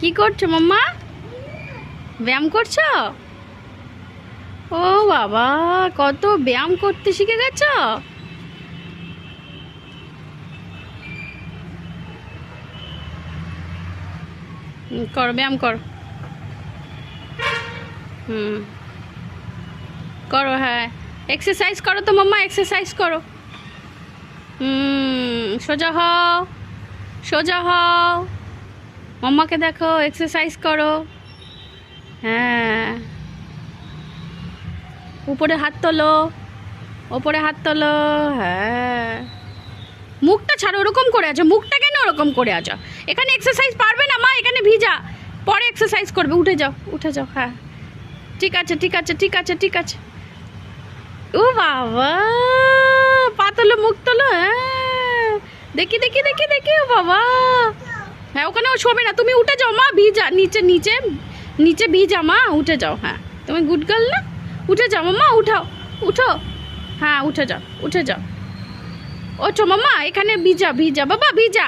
কি করছ মাম্মা? ব্যায়াম করছ? ও বাবা, কত ব্যায়াম করতে শিখে গেছ? করো, ব্যায়াম করো। হুম। করো হ্যাঁ। এক্সারসাইজ করো তো মাম্মা এক্সারসাইজ করো। হুম, সোজা হও সোজা হও। মাম্মাকে দেখো এক্সারসাইজ করো। হ্যাঁ। উপরে হাত তোলো, ওপরে হাত তোলো হ্যাঁ। মুখটা ছাড়ো, ওরকম করে আছো, মুখটা কেন ওরকম করে আছো? এখানে এক্সারসাইজ পারবে না মা, এখানে ভিজা। পরে এক্সারসাইজ করবে, উঠে যাও উঠে যাও হ্যাঁ। ঠিক আছে ঠিক আছে ঠিক আছে ঠিক আছে। ও বাবা, পা তোলো, মুখ তোলো হ্যাঁ। দেখি দেখি দেখি দেখি, ও বাবা। হ্যাঁ ওখানে ও শোবে না। তুমি উঠে যাও, মা ভিজা নিচে নিচে নিচে ভিজা মা, উঠে যাও হ্যাঁ। তুমি গুড গার্ল না? উঠে যাও মামা উঠাও, উঠো। হ্যাঁ উঠে যাও উঠে যাও। ওঠো মামা এখানে ভিজা ভিজা বাবা ভিজা